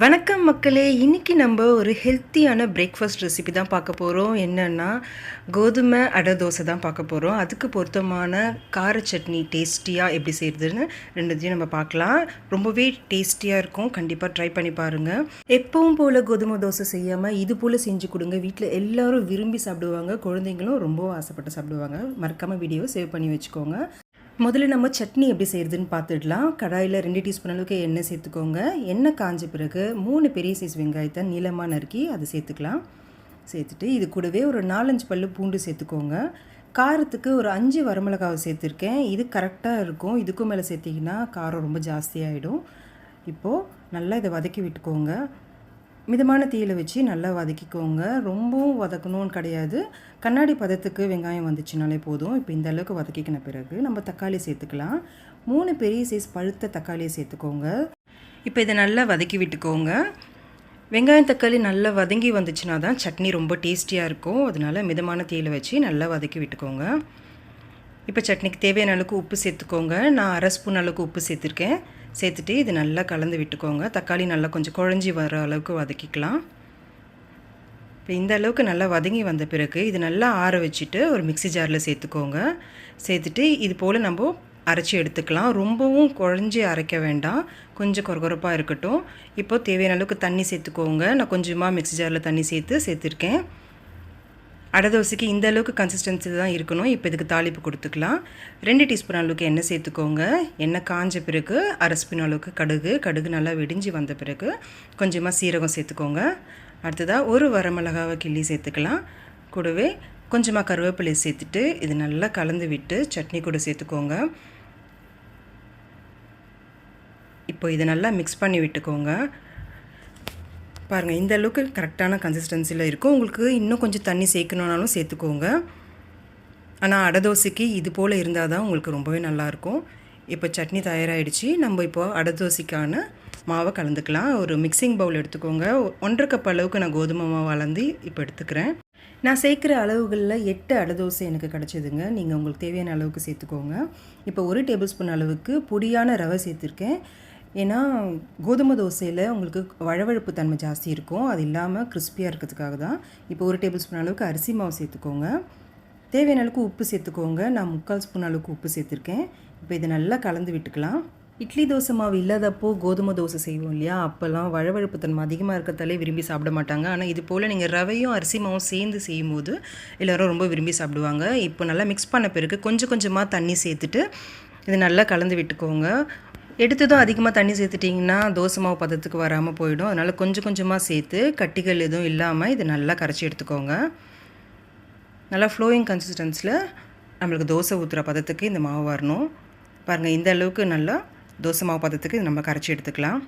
வணக்கம் மக்களே இன்றைக்கி நம்ம ஒரு ஹெல்த்தியான பிரேக்ஃபாஸ்ட் ரெசிபி தான் பார்க்க போகிறோம் என்னென்னா கோதுமை அடை தோசை தான் பார்க்க போகிறோம் அதுக்கு பொருத்தமான கார சட்னி டேஸ்டியாக எப்படி செய்கிறதுன்னு ரெண்டுத்தையும் நம்ம பார்க்கலாம். ரொம்பவே டேஸ்டியாக இருக்கும். கண்டிப்பாக ட்ரை பண்ணி பாருங்கள் எப்பவும் போல் கோதுமை தோசை செய்யாமல் இது போல் செஞ்சு கொடுங்க. வீட்டில் எல்லாரும் விரும்பி சாப்பிடுவாங்க. குழந்தைங்களும் ரொம்ப ஆசைப்பட்டு சாப்பிடுவாங்க. மறக்காமல் வீடியோ சேவ் பண்ணி வச்சுக்கோங்க. முதல்ல நம்ம சட்னி எப்படி செய்கிறதுன்னு பார்த்துடலாம். கடாயில் ரெண்டு டீஸ்பூன் அளவுக்கு எண்ணெய் சேர்த்துக்கோங்க. எண்ணெய் காஞ்ச பிறகு மூணு பெரிய சைஸ் வெங்காயத்தை நீளமாக நறுக்கி அதை சேர்த்துக்கலாம். சேர்த்துட்டு இது கூடவே ஒரு நாலஞ்சு பல்லு பூண்டு சேர்த்துக்கோங்க. காரத்துக்கு ஒரு அஞ்சு வரமிளகாவை சேர்த்துருக்கேன். இது கரெக்டாக இருக்கும். இதுக்கும் மேலே சேர்த்திங்கன்னா காரம் ரொம்ப ஜாஸ்தியாகிடும் இப்போது நல்லா இதை வதக்கி விட்டுக்கோங்க. மிதமான தீயில் வச்சு நல்லா வதக்கிக்கோங்க. ரொம்பவும் வதக்கணும்னு கிடையாது. கண்ணாடி பதத்துக்கு வெங்காயம் வந்துச்சுனாலே போதும். இப்போ இந்த அளவுக்கு வதக்கிக்கின பிறகு நம்ம தக்காளி சேர்த்துக்கலாம். மூணு பெரிய சைஸ் பழுத்த தக்காளியை சேர்த்துக்கோங்க. இப்போ இதை நல்லா வதக்கி விட்டுக்கோங்க. வெங்காயம் தக்காளி நல்லா வதங்கி வந்துச்சுன்னா தான் சட்னி ரொம்ப டேஸ்டியாக இருக்கும். அதனால் மிதமான தீயில் வச்சு நல்லா வதக்கி விட்டுக்கோங்க. இப்போ சட்னிக்கு தேவையான அளவுக்கு உப்பு சேர்த்துக்கோங்க. நான் அரை ஸ்பூன் அளவுக்கு உப்பு சேர்த்துருக்கேன். சேர்த்துட்டு இது நல்லா கலந்து விட்டுக்கோங்க. தக்காளி நல்லா கொஞ்சம் குழஞ்சி வர அளவுக்கு வதக்கிக்கலாம். இப்போ இந்த அளவுக்கு நல்லா வதங்கி வந்த பிறகு இது நல்லா ஆற வச்சுட்டு ஒரு மிக்சி ஜாரில் சேர்த்துக்கோங்க. சேர்த்துட்டு இது போல் நம்ம அரைச்சி எடுத்துக்கலாம். ரொம்பவும் குழஞ்சி அரைக்க வேண்டாம். கொஞ்சம் கொரகொரப்பாக இருக்கட்டும். இப்போ தேவையான அளவுக்கு தண்ணி சேர்த்துக்கோங்க. நான் கொஞ்சமாக மிக்சி ஜாரில் தண்ணி சேர்த்து சேர்த்துருக்கேன். அடை தோசைக்கு இந்த அளவுக்கு கன்சிஸ்டன்சி தான் இருக்கணும். இப்போ இதுக்கு தாளிப்பு கொடுத்துக்கலாம். ரெண்டு டீஸ்பூன் அளவுக்கு எண்ணெய் சேர்த்துக்கோங்க. எண்ணெய் காஞ்ச பிறகு அரை ஸ்பூன் அளவுக்கு கடுகு. கடுகு நல்லா வெடிஞ்சு வந்த பிறகு கொஞ்சமாக சீரகம் சேர்த்துக்கோங்க. அடுத்ததாக ஒரு வரமிளகாவை கிள்ளி சேர்த்துக்கலாம். கூடவே கொஞ்சமாக கருவேப்பிலை சேர்த்துட்டு இது நல்லா கலந்து விட்டு சட்னி கூட சேர்த்துக்கோங்க. இப்போ இதை நல்லா மிக்ஸ் பண்ணி விட்டுக்கோங்க. பாருங்கள் இந்த அளவுக்கு கரெக்டான கன்சிஸ்டன்சியில் இருக்கும். உங்களுக்கு இன்னும் கொஞ்சம் தண்ணி சேர்க்கணுன்னாலும் சேர்த்துக்கோங்க. ஆனால் அடை தோசைக்கு இது போல் இருந்தால் தான் உங்களுக்கு ரொம்பவே நல்லாயிருக்கும் இப்போ சட்னி தயாராகிடுச்சு நம்ம இப்போ அடை தோசைக்கான மாவை கலந்துக்கலாம். ஒரு மிக்சிங் பவுல் எடுத்துக்கோங்க. ஒன்றரை கப் அளவுக்கு நான் கோதுமை மாவு வளர்ந்து இப்போ எடுத்துக்கிறேன். நான் சேர்க்குற அளவுகளில் எட்டு அடை தோசை எனக்கு கிடச்சிதுங்க. நீங்கள் உங்களுக்கு தேவையான அளவுக்கு சேர்த்துக்கோங்க. இப்போ ஒரு டேபிள் ஸ்பூன் அளவுக்கு பொடியான ரவை சேர்த்துருக்கேன். ஏன்னா கோதுமை தோசையில் உங்களுக்கு வழவழப்பு தன்மை ஜாஸ்தி இருக்கும். அது இல்லாமல் கிறிஸ்பியாக இருக்கிறதுக்காக தான். இப்போ ஒரு டேபிள் ஸ்பூன் அளவுக்கு அரிசி மாவு சேர்த்துக்கோங்க. தேவையான அளவுக்கு உப்பு சேர்த்துக்கோங்க. நான் முக்கால் ஸ்பூன் அளவுக்கு உப்பு சேர்த்துருக்கேன். இப்போ இதை நல்லா கலந்து விட்டுக்கலாம். இட்லி தோசை மாவு இல்லாதப்போ கோதுமை தோசை செய்வோம் இல்லையா? அப்போல்லாம் வழவழப்பு தன்மை அதிகமாக இருக்கிறதாலே விரும்பி சாப்பிட மாட்டாங்க. ஆனால் இது போல் நீங்கள் ரவையும் அரிசி மாவும் சேர்ந்து செய்யும்போது எல்லோரும் ரொம்ப விரும்பி சாப்பிடுவாங்க. இப்போ நல்லா மிக்ஸ் பண்ண பிறகு கொஞ்சம் கொஞ்சமாக தண்ணி சேர்த்துட்டு இது நல்லா கலந்து விட்டுக்கோங்க. எடுத்ததும் அதிகமாக தண்ணி சேர்த்துட்டிங்கன்னா தோசை மாவு பதத்துக்கு வராமல் போயிடும். அதனால் கொஞ்சம் கொஞ்சமாக சேர்த்து கட்டிகள் எதுவும் இல்லாமல் இதை நல்லா கரைச்சி எடுத்துக்கோங்க. நல்லா ஃப்ளோயிங் கன்சிஸ்டன்ஸில் நம்மளுக்கு தோசை ஊற்றுற பதத்துக்கு இந்த மாவு வரணும். பாருங்கள் இந்த அளவுக்கு நல்லா தோசை மாவு பதத்துக்கு இது நம்ம கரைச்சி எடுத்துக்கலாம்.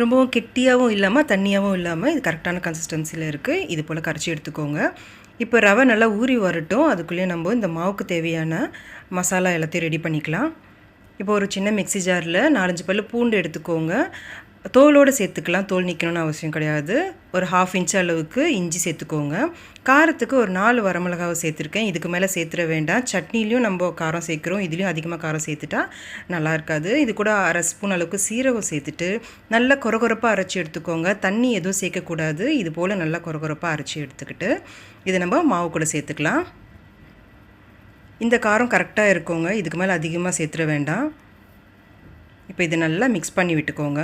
ரொம்பவும் கெட்டியாகவும் இல்லாமல் தண்ணியாகவும் இல்லாமல் இது கரெக்டான கன்சிஸ்டன்சியில் இருக்குது இது போல் கரைச்சி எடுத்துக்கோங்க. இப்போ ரவை நல்லா ஊறி வரட்டும். அதுக்குள்ளேயே நம்ம இந்த மாவுக்கு தேவையான மசாலா எல்லாத்தையும் ரெடி பண்ணிக்கலாம். இப்போ ஒரு சின்ன மிக்சி ஜாரில் நாலஞ்சு பல்லு பூண்டு எடுத்துக்கோங்க. தோலோடு சேர்த்துக்கலாம். தோல் நிற்கணும்னு அவசியம் கிடையாது. ஒரு ஹாஃப் இன்ச் அளவுக்கு இஞ்சி சேர்த்துக்கோங்க. காரத்துக்கு ஒரு நாலு வரமிளகாவை சேர்த்துருக்கேன். இதுக்கு மேலே சேர்த்துட வேண்டாம். சட்னிலையும் நம்ம காரம் சேர்க்குறோம். இதுலேயும் அதிகமாக காரம் சேர்த்துட்டா நல்லா இருக்காது. இது கூட அரை ஸ்பூன் அளவுக்கு சீரகம் சேர்த்துட்டு நல்லா கொரகொரப்பாக அரைச்சி எடுத்துக்கோங்க. தண்ணி எதுவும் சேர்க்கக்கூடாது. இது போல் நல்லா கொரகொரப்பாக அரைச்சி எடுத்துக்கிட்டு இதை நம்ம மாவு கூட சேர்த்துக்கலாம். இந்த காரம் கரெக்டாக இருக்கோங்க. இதுக்கு மேலே அதிகமாக சேர்த்துட வேண்டாம். இப்போ இதை நல்லா மிக்ஸ் பண்ணி விட்டுக்கோங்க.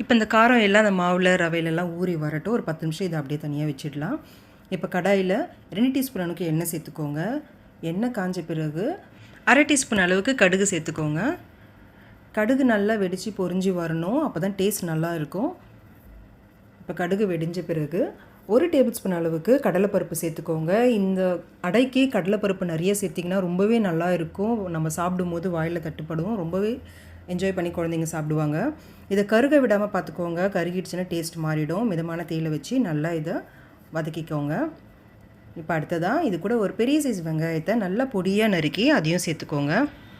இப்போ இந்த காரம் எல்லாம் அந்த மாவில் ரவையிலெல்லாம் ஊறி வரட்டும். ஒரு பத்து நிமிஷம் இதை அப்படியே தனியாக வச்சிடலாம். இப்போ கடாயில் ரெண்டு டீஸ்பூன் அளவுக்கு எண்ணெய் சேர்த்துக்கோங்க. எண்ணெய் காஞ்ச பிறகு அரை டீஸ்பூன் அளவுக்கு கடுகு சேர்த்துக்கோங்க. கடுகு நல்லா வெடித்து பொறிஞ்சு வரணும். அப்போ தான் டேஸ்ட் நல்லா இருக்கும். இப்போ கடுகு வெடிஞ்ச பிறகு ஒரு டேபிள் ஸ்பூன் அளவுக்கு கடலைப்பருப்பு சேர்த்துக்கோங்க. இந்த அடைக்கு கடலைப்பருப்பு நிறைய சேர்த்திங்கன்னா ரொம்பவே நல்லா இருக்கும். நம்ம சாப்பிடும்போது வாயில் தட்டுப்படும். ரொம்பவே என்ஜாய் பண்ணி குழந்தைங்க சாப்பிடுவாங்க. இதை கருக விடாமல் பார்த்துக்கோங்க. கருகிடுச்சுன்னா டேஸ்ட் மாறிடும். மிதமான தேயிலை வச்சு நல்லா இதை வதக்கிக்கோங்க. இப்போ அடுத்ததாக இது கூட ஒரு பெரிய சைஸ் வெங்காயத்தை நல்லா பொடியாக நறுக்கி அதையும் சேர்த்துக்கோங்க.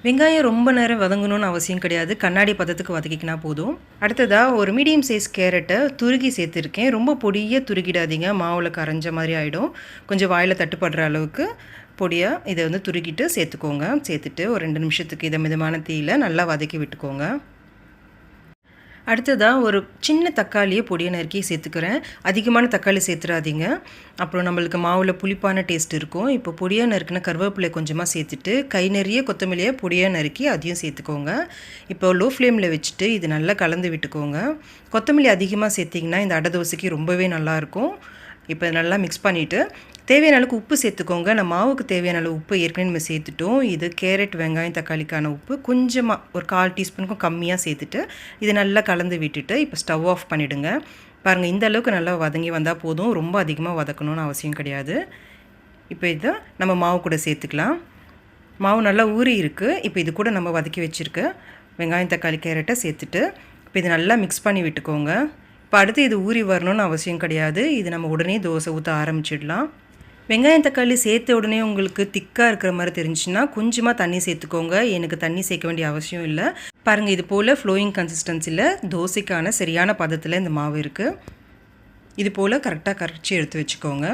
வெங்காயம் ரொம்ப நேரம் வதங்கணும்னு அவசியம் கிடையாது. கண்ணாடி பதத்துக்கு வதக்கிக்கினா போதும். அடுத்ததாக ஒரு மீடியம் சைஸ் கேரட்டை துருகி சேர்த்துருக்கேன். ரொம்ப பொடியை துருகிடாதீங்க. மாவில் கரைஞ்ச மாதிரி ஆகிடும் கொஞ்சம் வாயில் தட்டுப்படுற அளவுக்கு பொடியாக இதை வந்து துருக்கிட்டு சேர்த்துக்கோங்க. சேர்த்துட்டு ஒரு ரெண்டு நிமிஷத்துக்கு இதை மிதமான தீயில் நல்லா வதக்கி விட்டுக்கோங்க. அடுத்ததாக ஒரு சின்ன தக்காளியை பொடியை நறுக்கி சேர்த்துக்கிறேன். அதிகமான தக்காளி சேர்த்துறாதீங்க. அப்புறம் நம்மளுக்கு மாவில் புளிப்பான டேஸ்ட் இருக்கும். இப்போ பொடியாக நறுக்கின கருவேப்பிலை கொஞ்சமாக சேர்த்துட்டு கை நிறைய கொத்தமல்லியை பொடியாக நறுக்கி அதையும் சேர்த்துக்கோங்க. இப்போ லோ ஃப்ளேமில் வச்சுட்டு இது நல்லா கலந்து விட்டுக்கோங்க. கொத்தமல்லி அதிகமாக சேர்த்திங்கன்னா இந்த அடை தோசைக்கு ரொம்பவே நல்லாயிருக்கும் இப்போ நல்லா மிக்ஸ் பண்ணிவிட்டு தேவையான அளவுக்கு உப்பு சேர்த்துக்கோங்க. நம்ம மாவுக்கு தேவையான அளவு உப்பு ஏற்கனவே நம்ம சேர்த்துட்டோம். இது கேரட் வெங்காயம் தக்காளிக்கான உப்பு கொஞ்சமாக ஒரு கால் டீஸ்பூனுக்கும் கம்மியாக சேர்த்துட்டு இது நல்லா கலந்து விட்டுட்டு இப்போ ஸ்டவ் ஆஃப் பண்ணிவிடுங்க பாருங்கள் இந்த அளவுக்கு நல்லா வதங்கி வந்தால் போதும். ரொம்ப அதிகமாக வதக்கணும்னு அவசியம் கிடையாது. இப்போ இதை நம்ம மாவு கூட சேர்த்துக்கலாம். மாவு நல்லா ஊறி இருக்குது இப்போ இது கூட நம்ம வதக்கி வச்சுருக்க வெங்காயம் தக்காளி கேரட்டை சேர்த்துட்டு இப்போ இது நல்லா மிக்ஸ் பண்ணி விட்டுக்கோங்க. இப்போ அடுத்து இது ஊறி வரணும்னு அவசியம் கிடையாது. இது நம்ம உடனே தோசை ஊற்ற ஆரம்பிச்சிடலாம். வெங்காயம் தக்காளி சேர்த்த உடனே உங்களுக்கு திக்காக இருக்கிற மாதிரி தெரிஞ்சுன்னா கொஞ்சமாக தண்ணி சேர்த்துக்கோங்க. எனக்கு தண்ணி சேர்க்க வேண்டிய அவசியம் இல்லை. பாருங்கள் இது போல் ஃப்ளோயிங் கன்சிஸ்டன்சியில் தோசைக்கான சரியான பதத்தில் இந்த மாவு இருக்குது இது போல் கரெக்டாக கரைச்சி எடுத்து வச்சுக்கோங்க.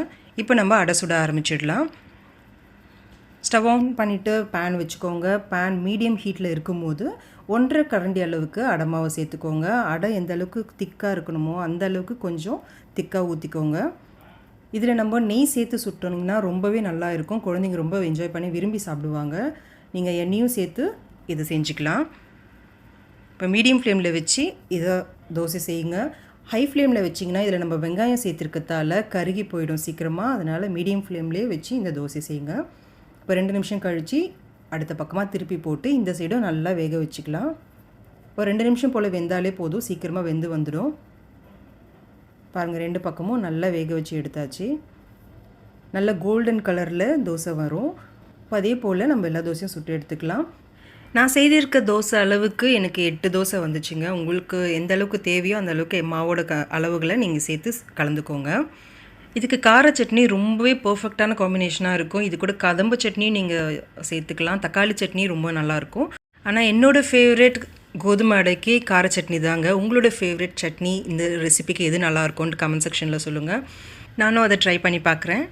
இப்போ நம்ம அடை சுட ஆரம்பிச்சிடலாம். ஸ்டவ் ஆன் பண்ணிவிட்டு பேன் வச்சுக்கோங்க. பேன் மீடியம் ஹீட்டில் இருக்கும்போது ஒன்றரை கரண்டி அளவுக்கு அடமாவை சேர்த்துக்கோங்க. அடை எந்த அளவுக்கு திக்காக இருக்கணுமோ அந்த அளவுக்கு கொஞ்சம் திக்காக ஊற்றிக்கோங்க இதில் நம்ம நெய் சேர்த்து சுட்டோனிங்கன்னா ரொம்பவே நல்லா இருக்கும். குழந்தைங்க ரொம்ப என்ஜாய் பண்ணி விரும்பி சாப்பிடுவாங்க. நீங்கள் எண்ணெயும் சேர்த்து இதை செஞ்சுக்கலாம். இப்போ மீடியம் ஃப்ளேமில் வச்சு இதை தோசை செய்யுங்க. ஹை ஃப்ளேமில் வச்சிங்கன்னா இதில் நம்ம வெங்காயம் சேர்த்துருக்கத்தால கருகி போயிடும் சீக்கிரமாக அதனால் மீடியம் ஃப்ளேம்லேயே வச்சு இந்த தோசை செய்யுங்க. இப்போ ரெண்டு நிமிஷம் கழித்து அடுத்த பக்கமாக திருப்பி போட்டு இந்த சைடும் நல்லா வேக வச்சுக்கலாம். ஒரு ரெண்டு நிமிஷம் போல் வெந்தாலே போதும். சீக்கிரமாக வெந்து வந்துடும் பாருங்கள் ரெண்டு பக்கமும் நல்லா வேக வச்சு எடுத்தாச்சு. நல்ல கோல்டன் கலரில் தோசை வரும். இப்போ அதே போல் நம்ம எல்லா தோசையும் சுட்டு எடுத்துக்கலாம். நான் செய்திருக்க தோசை அளவுக்கு எனக்கு எட்டு தோசை வந்துச்சுங்க. உங்களுக்கு எந்த அளவுக்கு தேவையோ அந்த அளவுக்கு மாவோட க அளவுகளை நீங்கள் சேர்த்து கலந்துக்கோங்க. இதுக்கு கார சட்னி ரொம்பவே பர்ஃபெக்டான காம்பினேஷனாக இருக்கும். இது கூட கதம்பு சட்னியும் நீங்கள் சேர்த்துக்கலாம். தக்காளி சட்னி ரொம்ப நல்லாயிருக்கும். ஆனால் என்னோடய ஃபேவரட் கோதுமை அடைக்கு கார சட்னி தாங்க. உங்களோட ஃபேவரட் சட்னி இந்த ரெசிபிக்கு எது நல்லாயிருக்கும்னு கமெண்ட் செக்ஷனில் சொல்லுங்கள் நானும் அதை ட்ரை பண்ணி பார்க்குறேன்.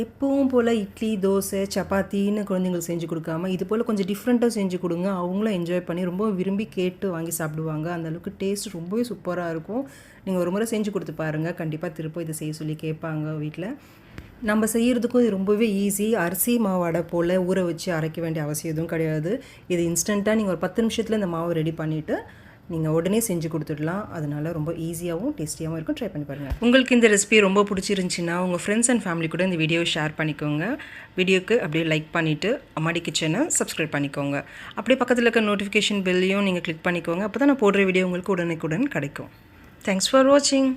எப்பவும் போல் இட்லி தோசை சப்பாத்தின்னு குழந்தைங்களுக்கு செஞ்சு கொடுக்காம இது போல் கொஞ்சம் டிஃப்ரெண்ட்டாக செஞ்சு கொடுங்க. அவங்களும் என்ஜாய் பண்ணி ரொம்ப விரும்பி கேட்டு வாங்கி சாப்பிடுவாங்க. அந்தளவுக்கு டேஸ்ட் ரொம்பவே சூப்பராக இருக்கும். நீங்கள் ஒரு முறை செஞ்சு கொடுத்து பாருங்கள் கண்டிப்பாக திரும்ப இதை செய்ய சொல்லி கேட்பாங்க வீட்டில் நம்ம செய்கிறதுக்கும் இது ரொம்பவே ஈஸி அரிசி மாவு அடை போல் ஊற வச்சு அரைக்க வேண்டிய அவசியம் எதுவும் கிடையாது. இது இன்ஸ்டண்ட்டாக நீங்கள் ஒரு பத்து நிமிஷத்தில் இந்த மாவு ரெடி பண்ணிவிட்டு நீங்கள் உடனே செஞ்சு கொடுத்துடலாம். அதனால் ரொம்ப ஈஸியாகவும் டேஸ்டியாகவும் இருக்கும். ட்ரை பண்ணி பாருங்கள் உங்களுக்கு இந்த ரெசிபி ரொம்ப பிடிச்சிருந்துச்சின்னா உங்கள் ஃப்ரெண்ட்ஸ் அண்ட் ஃபேமிலி கூட இந்த வீடியோ ஷேர் பண்ணிக்கோங்க. வீடியோக்கு அப்படியே லைக் பண்ணிவிட்டு அம்மாடி கிச்சனை சப்ஸ்கிரைப் பண்ணிக்கோங்க. அப்படியே பக்கத்தில் இருக்க நோட்டிஃபிகேஷன் பில்லையும் நீங்கள் கிளிக் பண்ணிக்கோங்க. அப்போ தான் நான் போடுற வீடியோ உங்களுக்கு உடனுக்குடன் கிடைக்கும். தேங்க்ஸ் ஃபார் வாட்சிங்